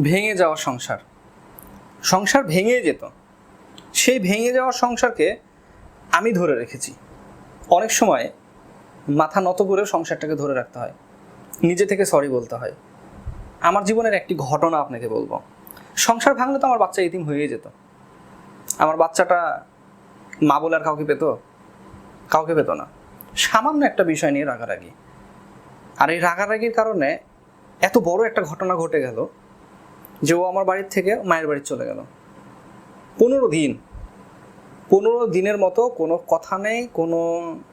ভেঙে যাওয়া সংসার। সংসার ভেঙে যেত। সেই ভেঙে যাওয়া সংসারকে আমি ধরে রেখেছি। অনেক সময় মাথা নত করে সংসারটাকে ধরে রাখতে হয়। নিজে থেকে সরি বলতে হয়। আমার জীবনের একটি ঘটনা আপনাকে বলব। সংসার ভাঙলে তো আমার বাচ্চা ইতিম হয়ে যেত। আমার বাচ্চাটা মা বলে আর কাউকে পেতো? কাউকে পেতো না। সামান্য একটা বিষয় নিয়ে রাগারাগি। আর এই রাগারাগির কারণে এত বড় একটা ঘটনা ঘটে গেল যে ও আমার বাড়ির থেকে মায়ের বাড়ি চলে গেল। পনেরো দিন। পনেরো দিনের মতো কোনো কথা নেই, কোনো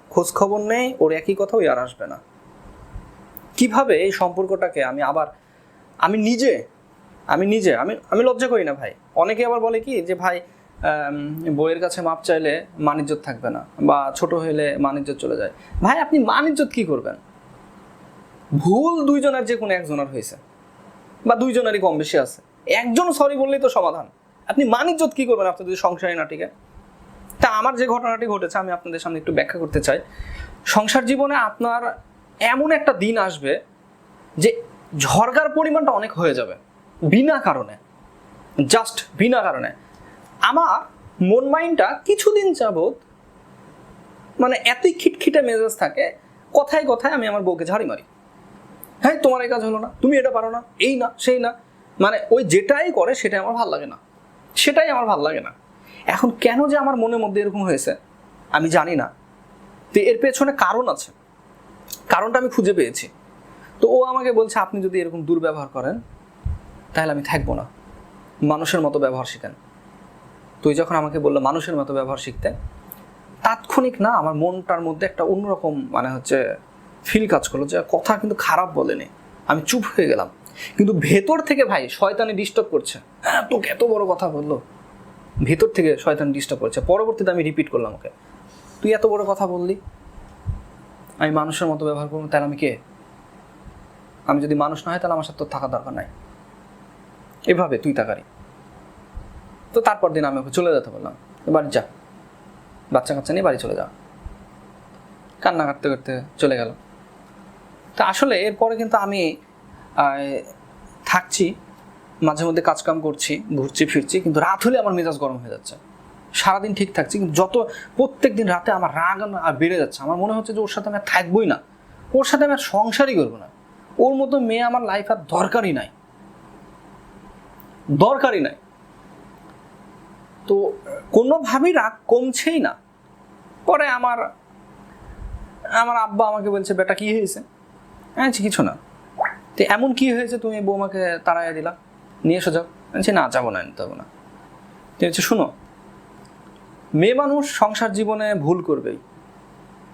খোঁজখবর নেই, ওর একই কথা, ওই আর আসবে না। কীভাবে এই সম্পর্কটাকে আমি আবার, আমি নিজে আমি নিজে, আমি আমি লজ্জা করি না ভাই। অনেকে আবার বলে কি যে ভাই বইয়ের কাছে মাপ চাইলে মানিজ্যত থাকবে না বা ছোট হলে মানিজ্যত চলে যায়। ভাই, আপনি মানিজ্যত কি করবেন? ভুল দুইজনের যে কোনো একজনের হয়েছে। বা দুইজনেরই কম বেশি আছে। একজন সরি বললেই তো সমাধান। আপনি মানিজ্যত কি করবেন আপনার যদি সংসারই না টিকে তা আমার যে ঘটনাটি ঘটেছে, আমি আপনাদের সামনে একটু ব্যাখ্যা করতে চাই। সংসার জীবনে আপনার এমন একটা দিন আসবে যে ঝরকার পরিমাণটা অনেক হয়ে যাবে, বিনা কারণে। জাস্ট বিনা কারণে। আমার মন মাইন্ডটা কিছুদিন যাবৎ মানে এতই খিটখিটে মেজাজ থাকে, কথায় কথায় আমি আমার বউকে ঝাড়ি মারি। হ্যাঁ তোমার এই কাজ হলো না, তুমি এটা পারো না, এই না, সেই না। মানে ওই যেটাই করে সেটাই আমার ভালো লাগে না। সেটাই আমার ভালো লাগে না। এখন কেন যে আমার মনের মধ্যে এরকম হয়েছে, আমি জানি না। তো এর পেছনে কারণ আছে। কারণটা আমি খুঁজে পেয়েছি। তো ও আমাকে বলছে, আপনি যদি এরকম দুর্ব্যবহার করেন, তাহলে আমি থাকব না। মানুষের মতো ব্যবহার শিখেন। তুই যখন আমাকে বলল, মানুষের মতো ব্যবহার শিখতে, তাৎক্ষণিক না, আমার মনটার মধ্যে একটা অন্যরকম মানে হচ্ছে ফিল কাজ করল যে কথা কিন্তু খারাপ বলেনি। আমি চুপ হয়ে গেলাম। কিন্তু ভেতর থেকে ভাই শয়তানি ডিস্টার্ব করছে। হ্যাঁ তোকে এত বড় কথা বলল। ভেতর থেকে শয়তান ডিস্টার্ব করছে। পরবর্তীতে আমি রিপিট করলাম ওকে। তুই এত বড় কথা বললি? আমি মানুষের মতো ব্যবহার করব, তাহলে আমি কে? আমি যদি মানুষ না হয়, তাহলে আমার সাথে তোর থাকা দরকার নাই। এভাবে তুই তাকারি তো তারপর দিন আমি ওকে চলে যেতে বললাম। বাড়ি যা। বাচ্চা কাচ্চা নিয়ে বাড়ি চলে যা। কান্না কাটতে করতে চলে গেল তা আসলে এরপরে কিন্তু আমি থাকছি, মাঝে মধ্যে কাজকাম করছি, ঘুরছি, ফিরছি, কিন্তু রাত হলে আমার মেজাজ গরম হয়ে যাচ্ছে। সারাদিন ঠিক থাকছি, কিন্তু যত প্রত্যেক দিন রাতে আমার রাগ আর বেড়ে যাচ্ছে। আমার মনে হচ্ছে যে ওর সাথে আমি আর থাকবোই না। ওর সাথে আমি আর সংসারই করব না। ওর মতো মেয়ে আমার লাইফ আর দরকারই নাই। দরকারই নাই। তো কোনোভাবেই রাগ কমছেই না। পরে আমার আমার আব্বা আমাকে বলছে, বেটা, কি হয়েছে? বলছি, কিছু না। তো এমন কি হয়েছে তুমি বৌমাকে তাড়াইয়া দিলা? নিয়ে এসো যাও। বলছি, না যাব না যাব না। তো হচ্ছে শুনো মেয়ে মানুষ সংসার জীবনে ভুল করবেই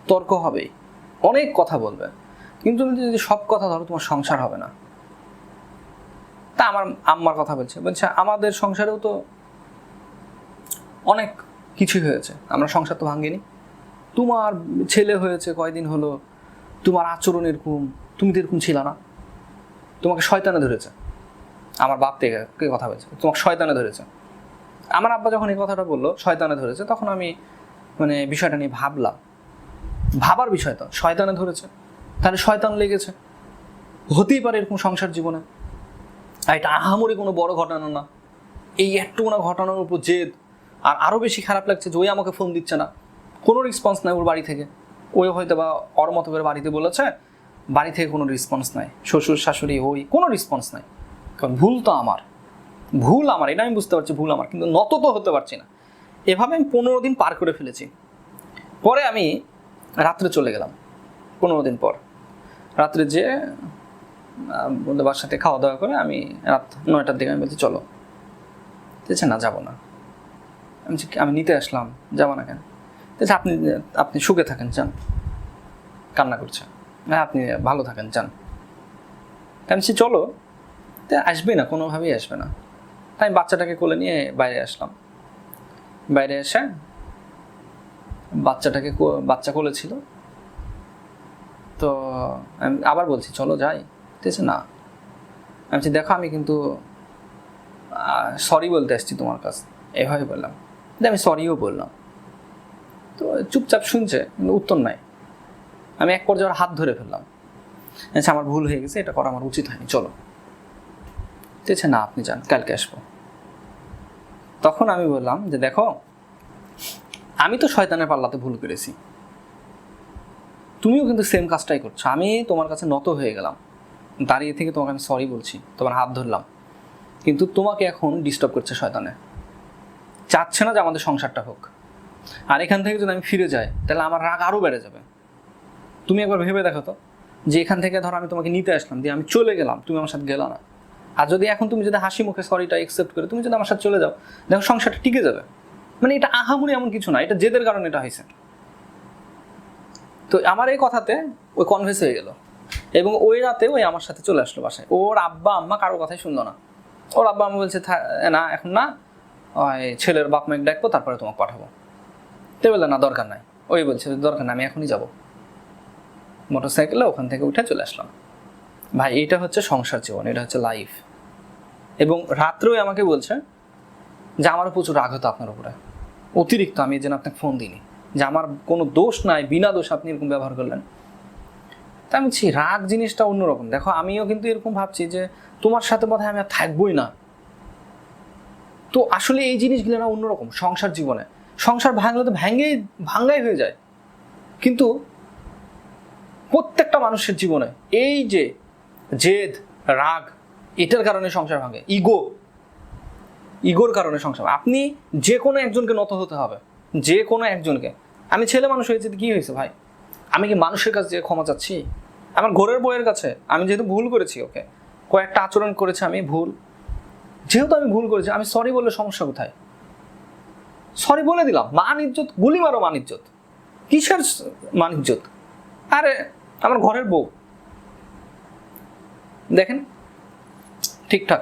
তর্ক হবেই অনেক কথা বলবে। কিন্তু তুমি যদি সব কথা ধরো তোমার সংসার হবে না। তা আমার আম্মার কথা বলছে। বলছে আমাদের সংসারেও তো অনেক কিছুই হয়েছে। আমরা সংসার তো ভাঙ্গিনি। তোমার ছেলে হয়েছে কয়দিন হলো তোমার আচরণ এরকম তুমি তো এরকম ছিল না। তোমাকে শয়তানে ধরেছে। আমার বাপ থেকে কথা হয়েছে তোমাকে শয়তানে ধরেছে। আমার আব্বা যখন এই কথাটা বলল, শয়তানে ধরেছে, তখন আমি মানে বিষয়টা নিয়ে ভাবলাম। ভাবার বিষয় তো শয়তানে ধরেছে। তাহলে শয়তান লেগেছে। হতেই পারে এরকম সংসার জীবনে। আর এটা আহামরি কোনো বড় ঘটনা না। এই একটু না ঘটনার উপর জেদ। আর আরও বেশি খারাপ লাগছে যে ওই আমাকে ফোন দিচ্ছে না। কোনো রেসপন্স নাই ওর বাড়ি থেকে। ওই হয়তো বা ওর মতো করে বাড়িতে বলেছে বাড়ি থেকে কোনো রেসপন্স নাই, শ্বশুর, শাশুড়ি, ওই কোনো রেসপন্স নাই। কারণ ভুল তো আমার। ভুল আমার, এটা আমি বুঝতে পারছি ভুল আমার, কিন্তু নত তো হতে পারছি না। এভাবে আমি পনেরো দিন পার করে ফেলেছি। পরে আমি রাত্রে চলে গেলাম, পনেরো দিন পর। রাত্রে যে বন্ধু সাথে খাওয়া দাওয়া করে আমি রাত নয়টার দিকে আমি বলছি, চলো। বলছে, না, যাব না। আমি আমি নিতে আসলাম, যাব না কেন? আপনি আপনি সুখে থাকেন, যান। কান্না করছে। হ্যাঁ আপনি ভালো থাকেন, যান। তা সে চলো, তা আসবে না, কোনোভাবেই আসবে না। তাই বাচ্চাটাকে কোলে নিয়ে বাইরে আসলাম। বাইরে এসে বাচ্চাটাকে বাচ্চা কোলে ছিল। তো আমি আবার বলছি, চলো যাই। ঠিক আছে না। আমি দেখো, আমি কিন্তু সরি বলতে আসছি তোমার কাছে। এভাবে বললাম। আমি সরিও বললাম। তো চুপচাপ শুনছে, কিন্তু উত্তর নাই। আমি এক পর্যায়ে হাত ধরে ফেললাম। আচ্ছা আমার ভুল হয়ে গেছে, এটা করা আমার উচিত হয়নি, চলো। বলছে না, আপনি যান, কালকে আসব। তখন আমি বললাম যে, দেখো, আমি তো শয়তানের পাল্লাতে ভুল করেছি। তুমিও কিন্তু সেম কাজটাই করছ। আমি তোমার কাছে নত হয়ে গেলাম। দাঁড়িয়ে থেকে তোমাকে আমি সরি বলছি, তোমার হাত ধরলাম। কিন্তু তোমাকে এখন ডিস্টার্ব করছে শয়তানে। চাচ্ছে না যে আমাদের সংসারটা হোক। আর এখান থেকে যদি আমি ফিরে যাই, তাহলে আমার রাগ আরও বেড়ে যাবে। তুমি একবার ভেবে দেখো তো, যে এখান থেকে ধরো আমি তোমাকে নিতে আসলাম, দিয়ে আমি চলে গেলাম, তুমি আমার সাথে গেলা না। আর যদি এখন তুমি যদি হাসি মুখে সরিটা একসেপ্ট করে, তুমি যদি আমার সাথে চলে যাও, দেখো সংসারটা টিকে যাবে। মানে এটা আহামুরি এমন কিছু না, এটা জেদের কারণে এটা হয়েছে। তো আমার এই কথাতে ওই কনভেন্স হয়ে গেল। এবং ওই রাতে ওই আমার সাথে চলে আসলো বাসায়। ওর আব্বা, আম্মা কারও কথাই শুনলো না। ওর আব্বা আম্মা বলছে "থা- না, এখন না ছেলের বাপ মাকে ডাকবো, তারপরে তোমাকে পাঠাবো। তো বলল, না, দরকার নাই। ওই বলছে, দরকার নাই, আমি এখনই যাব। মোটর সাইকেলে ওখান থেকে উঠে চলে আসলাম। ভাই এটা হচ্ছে সংসার জীবন এটা হচ্ছে লাইফ এবং রাত্রেও আমাকে বলছে যে আমারও প্রচুর রাগ হতো আপনার উপরে। অতিরিক্ত আমি জন্য আপনাকে ফোন দিইনি। যে আমার কোনো দোষ নাই বিনা দোষ আপনি এরকম ব্যবহার করলেন। তা আমি বলছি, রাগ জিনিসটা অন্যরকম। দেখো আমিও কিন্তু এরকম ভাবছি যে তোমার সাথে বোধহয় আমি আর থাকবোই না। তো আসলে এই জিনিসগুলো না অন্যরকম সংসার জীবনে। সংসার ভাঙলে তো ভেঙেই ভাঙ্গাই হয়ে যায়। কিন্তু প্রত্যেকটা মানুষের জীবনে এই যে জেদ, রাগ, এটার কারণে সংসার ভাঙে। ইগো ইগোর কারণে সংসার আপনি যে কোনো একজনকে নত হতে হবে। যে কোনো একজনকে। আমি ছেলে মানুষ হয়েছি কি হয়েছে ভাই? আমি কি মানুষের কাছে যে ক্ষমা চাচ্ছি? আমার ঘরের বইয়ের কাছে। আমি যেহেতু ভুল করেছি ওকে। কয়েকটা আচরণ করেছে আমি, ভুল। যেহেতু আমি ভুল করেছি, আমি সরি বললে সমস্যা কোথায়? সরি বলে দিলাম। মান ইজ্জত, গুলি মারো মান ইজ্জত। কিসের মান ইজ্জত? আরে আমার ঘরের বউ। দেখেন, ঠিকঠাক।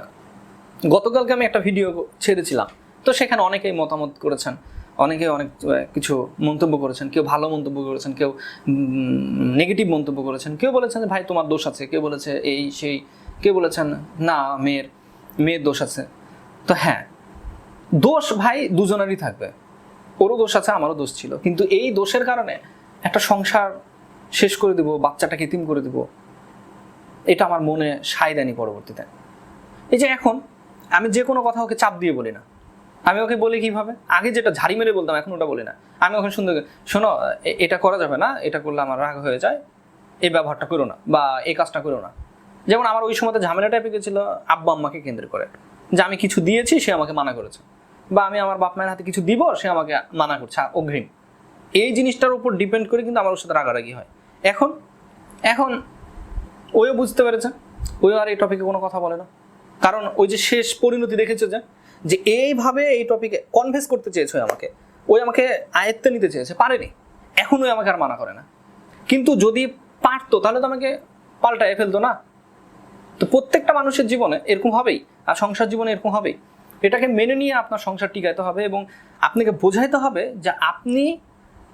গতকালকে আমি একটা ভিডিও ছেড়েছিলাম। তো সেখানে অনেকেই মতামত করেছেন অনেকে অনেক কিছু মন্তব্য করেছেন, কেউ ভালো মন্তব্য করেছেন, কেউ নেগেটিভ মন্তব্য করেছেন, কেউ বলেছেন ভাই, তোমার দোষ আছে। কেউ বলেছে, এই, সেই। কেউ বলেছেন, না, মেয়ের মেয়ের দোষ আছে। তো হ্যাঁ দোষ ভাই দুজনেরই থাকবে। ওরও দোষ আছে, আমারও দোষ ছিল। কিন্তু এই দোষের কারণে একটা সংসার শেষ করে দেবো, বাচ্চাটাকে তিম করে দেবো। এটা আমার মনে সায় দেয়নি পরবর্তীতে। এই যে এখন আমি যে কোনো কথা ওকে চাপ দিয়ে বলি না। আমি ওকে বলি কীভাবে? আগে যেটা ঝাড়ি মেরে বলতাম, এখন ওটা বলি না। আমি ওখানে সুন্দর শোনো এটা করা যাবে না, এটা করলে আমার রাগ হয়ে যায়। এই ব্যবহারটা করো না, বা এই কাজটা করো না। যেমন আমার ওই সময়তে ঝামেলাটা পেকে ছিল, আব্বা আম্মাকে কেন্দ্র করে। যে আমি কিছু দিয়েছি, সে আমাকে মানা করেছে। বা আমি আমার বাপ মায়ের হাতে কিছু দিব, সে আমাকে মানা করছে অগ্রিম। এই জিনিসটার উপর ডিপেন্ড করে কিন্তু আমার ওর সাথে রাগারাগি হয়। এখন? এখন? ওইও বুঝতে পেরেছে। ওই আর এই টপিকে কোনো কথা বলে না। কারণ ওই যে শেষ পরিণতি দেখেছে যে যে এইভাবে এই টপিকে কনভেস করতে চেয়েছে আমাকে। ওই আমাকে আয়ত্তে নিতে চেয়েছে। পারেনি। এখন ওই আমাকে আর মানা করে না। কিন্তু যদি পারতো, তাহলে তো আমাকে পাল্টায় ফেলতো না। তো প্রত্যেকটা মানুষের জীবনে এরকম হবেই। আর সংসার জীবনে এরকম হবেই। এটাকে মেনে নিয়ে আপনার সংসার টিকাইতে হবে এবং আপনাকে বোঝাইতে হবে যে আপনি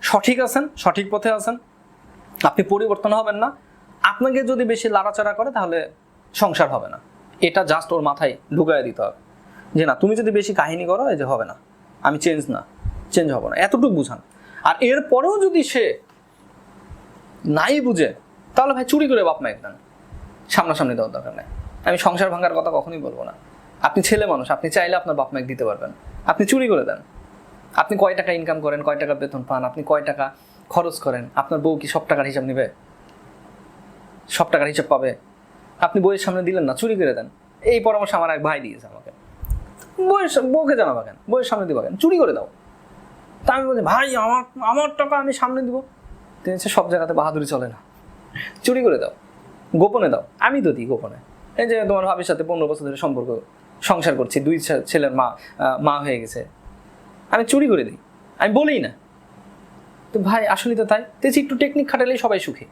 সঠিক আছেন, সঠিক পথে আছেন। আপনি পরিবর্তন হবেন না। আপনাকে যদি বেশি লাড়াচাড়া করে, তাহলে সংসার হবে না। এটা জাস্ট ওর মাথায় ঢুকাই দিতে হবে। যে না, তুমি যদি বেশি কাহিনী করো, এই যে হবে না। আমি চেঞ্জ না। চেঞ্জ হব না। এতটুকু বুঝান। আর এরপরেও যদি সে নাই বুঝে, তাহলে ভাই চুরি করে বাপ মায়ের দেন। সামনাসামনি দেওয়ার দরকার নেই। আমি সংসার ভাঙার কথা কখনোই বলব না। আপনি ছেলে মানুষ, আপনি চাইলে আপনার বাপ মাকে দিতে পারবেন। আপনি চুরি করে দেন। আপনি কয় টাকা ইনকাম করেন, কয় টাকা বেতন পান, আপনি কয় টাকা খরচ করেন, আপনার বউ কি সব টাকার হিসাব নেবে? সব টাকার হিসাব পাবে? আপনি বইয়ের সামনে দিলেন না, চুরি করে দেন। এই পরামর্শ আমার এক ভাই দিয়েছে আমাকে। বইয়ের বউকে জানাবা কেন? বইয়ের সামনে দিবা কেন? চুরি করে দাও। তা আমি বলছি, ভাই, আমার আমার টাকা আমি সামনে দিব। তিনি সব জায়গাতে বাহাদুরি চলে না। চুরি করে দাও। গোপনে দাও। আমি তো দিই গোপনে। এই যে তোমার ভাবির সাথে পনেরো বছর ধরে সম্পর্ক, সংসার করছি, দুই ছেলের মা মা হয়ে গেছে। আমি চুরি করে দিই। আমি বলি না। তো ভাই আসলে তো তাই। তো একটু টেকনিক খাটালেই সবাই সুখী।